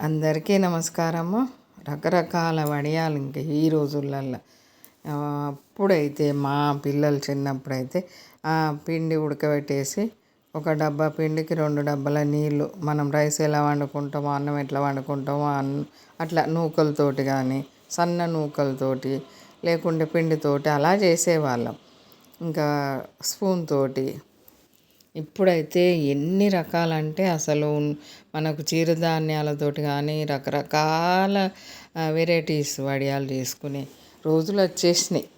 అందరికీ నమస్కారము. రకరకాల వడియాలు ఇంకా ఈ రోజులల్లో. అప్పుడైతే మా పిల్లలు చిన్నప్పుడైతే ఆ పిండి ఉడకబెట్టేసి ఒక డబ్బా పిండికి రెండు డబ్బాల నీళ్ళు మనం రైస్ ఎలా వండుకుంటామో అన్నం ఎట్లా వండుకుంటామో అన్న అట్లా నూకలతోటి కానీ సన్న నూకలతోటి లేకుంటే పిండితోటి అలా చేసేవాళ్ళం. ఇంకా స్పూన్ తోటి ఇప్పుడైతే ఎన్ని రకాలంటే అసలు మనకు చిరుధాన్యాలతోటి కానీ రకరకాల వెరైటీస్ వడియాలు చేసుకునే రోజులు వచ్చేసినాయి.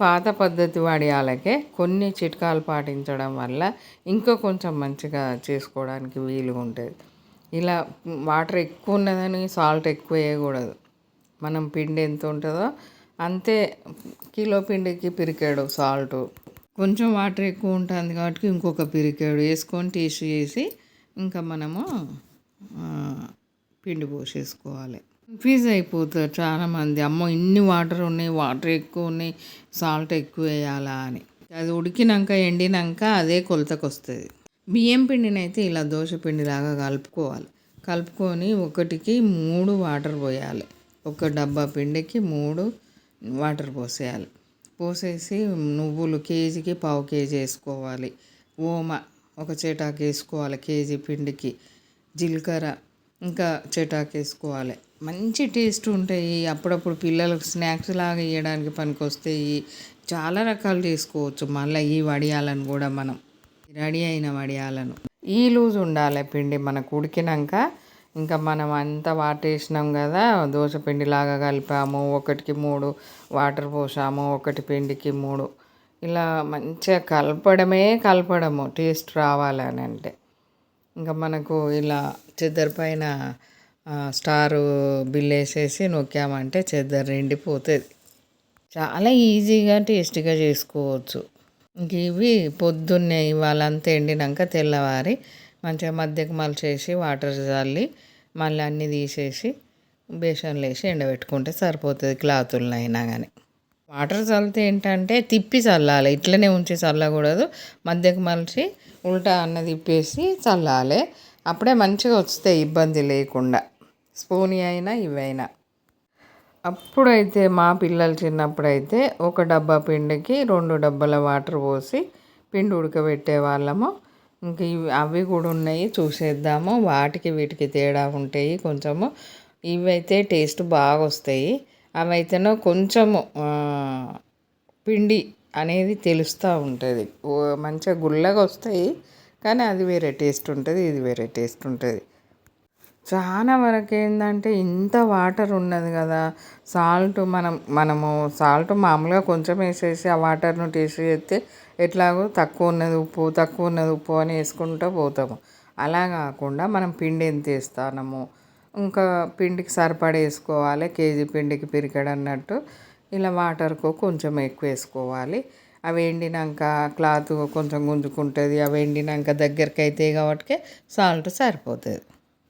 పాత పద్ధతి వడియాలకే కొన్ని చిట్కాలు పాటించడం వల్ల ఇంకా కొంచెం మంచిగా చేసుకోవడానికి వీలుగా ఉంటుంది. ఇలా వాటర్ ఎక్కువ ఉన్నదని సాల్ట్ ఎక్కువ వేయకూడదు. మనం పిండి ఎంత ఉంటుందో అంతే. కిలో పిండికి పిరికాడు సాల్ట్. కొంచెం వాటర్ ఎక్కువ ఉంటుంది కాబట్టి ఇంకొక పిరికాడు వేసుకొని తీసి చేసి ఇంకా మనము పిండి పోసేసుకోవాలి. కన్ఫ్యూజ్ అయిపోతారు చాలామంది. అమ్మో ఇన్ని వాటర్ ఉన్నాయి వాటర్ ఎక్కువ ఉన్నాయి సాల్ట్ ఎక్కువ వేయాలా అని. అది ఉడికినాక ఎండినాక అదే కొలతకు వస్తుంది. బియ్యం పిండిని అయితే ఇలా దోశ పిండిలాగా కలుపుకోవాలి. కలుపుకొని ఒకటికి మూడు వాటర్ పోయాలి. ఒక డబ్బా పిండికి మూడు వాటర్ పోసేయాలి. పోసేసి నువ్వులు కేజీకి పావు కేజీ వేసుకోవాలి. ఓమ ఒక చేటాకు వేసుకోవాలి కేజీ పిండికి. జీలకర్ర ఇంకా చేటాకు వేసుకోవాలి. మంచి టేస్ట్ ఉంటాయి. అప్పుడప్పుడు పిల్లలకు స్నాక్స్ లాగా ఇవ్వడానికి పనికొస్తాయి చాలా రకాలు చేసుకోవచ్చు. మళ్ళీ ఈ వడియాలను కూడా మనం. రెడీ అయిన వడియాలను. ఈ లూజ్ ఉండాలి పిండి. మనకు ఉడికినాక ఇంకా మనం అంతా వాటర్ వేసినాం కదా దోశ పిండిలాగా కలిపాము. ఒకటికి మూడు వాటర్ పోసాము ఒకటి పిండికి మూడు. ఇలా మంచిగా కలపడమే కలపడము టేస్ట్ రావాలని అంటే. ఇంకా మనకు ఇలా చెద్దరి పైన స్టారు బిల్ వేసేసి నొక్కామంటే చెద్దరు నిండిపోతుంది. చాలా ఈజీగా టేస్టీగా చేసుకోవచ్చు. ఇంక ఇవి పొద్దున్నే ఇవాళంతా ఎండినాక తెల్లవారి మంచిగా మధ్యకి మలిచేసి వాటర్ చల్లి మళ్ళీ అన్నీ తీసేసి బేసన్లు వేసి ఎండబెట్టుకుంటే సరిపోతుంది క్లాతులను అయినా కానీ వాటర్ చల్లితే ఏంటంటే తిప్పి చల్లాలి. ఇట్లనే ఉంచి చల్లకూడదు. మధ్యకి మలిచి ఉల్టా అన్న తిప్పేసి చల్లాలి. అప్పుడే మంచిగా వస్తాయి ఇబ్బంది లేకుండా. స్పూన్ అయినా ఇవైనా. అప్పుడైతే మా పిల్లలు చిన్నప్పుడైతే ఒక డబ్బా పిండికి రెండు డబ్బాల వాటర్ పోసి పిండి ఉడకబెట్టే వాళ్ళము. ఇంక ఇవి అవి కూడా ఉన్నాయి. చూసేద్దాము. వాటికి వీటికి తేడా ఉంటాయి కొంచెము. ఇవైతే టేస్ట్ బాగా వస్తాయి. అవైతేనో కొంచెము పిండి అనేది తెలుస్తూ ఉంటుంది. మంచిగా గుల్లగా వస్తాయి. కానీ అది వేరే టేస్ట్ ఉంటుంది ఇది వేరే టేస్ట్ ఉంటుంది. చాలా వరకు ఏంటంటే ఇంత వాటర్ ఉన్నది కదా. సాల్ట్ మనం మనము సాల్ట్ మామూలుగా కొంచెం వేసేసి ఆ వాటర్ను టేస్ట్ చేస్తే ఎట్లాగో తక్కువ ఉన్నది ఉప్పు తక్కువ ఉన్నది ఉప్పు అని వేసుకుంటూ పోతాము. అలా కాకుండా మనం పిండి ఎంత వేస్తానము ఇంకా పిండికి సరిపడా వేసుకోవాలి కేజీ పిండికి పిరికడు అన్నట్టు ఇలా వాటర్కు కొంచెం ఎక్కువ వేసుకోవాలి. అవి ఎండినాక క్లాత్ కొంచెం గుంజుకుంటుంది అవి ఎండినాక దగ్గరికి అవుతాయి కాబట్టి సాల్ట్ సరిపోతుంది.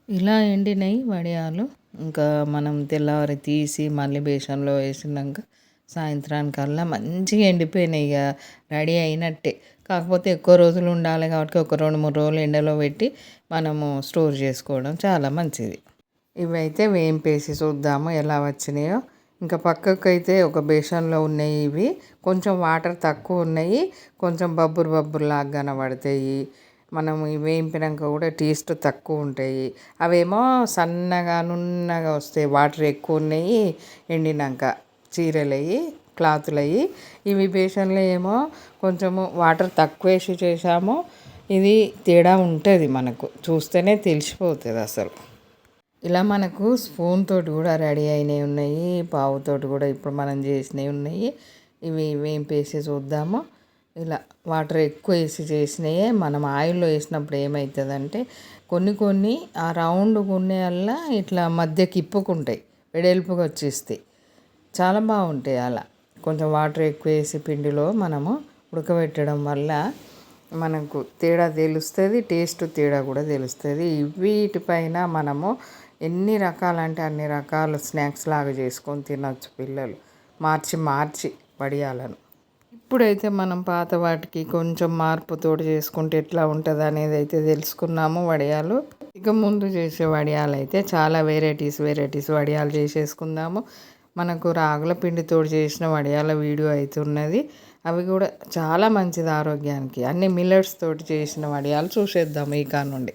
ఇలా ఎండినాయి వడియాలు. ఇంకా మనం తెల్లవారి తీసి మళ్ళీ బేసన్లో వేసినాక సాయంత్రానికల్లా మంచిగా ఎండిపోయినాయి ఇక రెడీ అయినట్టే. కాకపోతే ఎక్కువ రోజులు ఉండాలి కాబట్టి ఒక రెండు మూడు రోజులు ఎండలో పెట్టి మనము స్టోర్ చేసుకోవడం చాలా మంచిది. ఇవైతే వేంపేసి చూద్దాము ఎలా వచ్చినాయో. ఇంకా పక్కకు అయితే ఒక బేషన్లో ఉన్నాయి ఇవి. కొంచెం వాటర్ తక్కువ ఉన్నాయి. కొంచెం బబ్బురు బబ్బురులాగా కనబడతాయి. మనం ఇవి వేయింపినాక కూడా టేస్ట్ తక్కువ ఉంటాయి. అవేమో సన్నగా నున్నగా వస్తాయి. వాటర్ ఎక్కువ ఉన్నాయి ఎండినాక. చీరలు క్లాతులయ్యి. క్లాతులు అయ్యి ఇవి బేసన్లో ఏమో కొంచెము వాటర్ తక్కువ వేసి చేసాము ఇది తేడా ఉంటుంది మనకు. చూస్తేనే తెలిసిపోతుంది అసలు. ఇలా మనకు స్పూన్ తోటి కూడా రెడీ అయినవి ఉన్నాయి. పావుతోటి కూడా ఇప్పుడు మనం చేసినవి ఉన్నాయి. ఇవి వేంపేసి చూద్దాము. ఇలా వాటర్ ఎక్కువ వేసి చేసినవి మనం ఆయిల్లో వేసినప్పుడు ఏమవుతుందంటే కొన్ని కొన్ని ఆ రౌండ్ గున్నె వల్ల ఇట్లా మధ్య కిప్పుకుంటాయి వెడల్పుగా వచ్చేస్తాయి. చాలా బాగుంటాయి అలా. కొంచెం వాటర్ ఎక్కువ వేసి పిండిలో మనము ఉడకబెట్టడం వల్ల మనకు తేడా తెలుస్తుంది టేస్ట్ తేడా కూడా తెలుస్తుంది. వీటిపైన మనము ఎన్ని రకాలంటే అన్ని రకాల స్నాక్స్ లాగా చేసుకొని తినచ్చు పిల్లలు. మార్చి మార్చి వడియాలను. ఇప్పుడైతే మనం పాత వాటికి కొంచెం మార్పుతోటి చేసుకుంటే ఎట్లా ఉంటుంది అనేది అయితే తెలుసుకున్నాము వడియాలు. ఇక ముందు చేసే వడియాలు అయితే చాలా వెరైటీస్ వెరైటీస్ వడియాలు చేసేసుకుందాము. మనకు రాగుల పిండితో చేసిన వడియాల వీడియో అవుతున్నది అవి కూడా చాలా మంచిది ఆరోగ్యానికి. అన్ని మిల్లెట్స్ తోటి చేసిన వడియాలు చూసేద్దాం ఈ నుండి.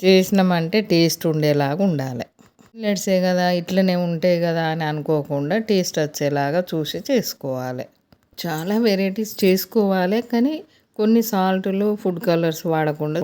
చేసినామంటే టేస్ట్ ఉండేలాగా ఉండాలి. మిల్లెట్సే కదా ఇట్లనే ఉంటాయి కదా అని అనుకోకుండా టేస్ట్ వచ్చేలాగా చూసి చేసుకోవాలి. చాలా వెరైటీస్ చేసుకోవాలి కానీ కొన్ని సాల్ట్లు ఫుడ్ కలర్స్ వాడకుండా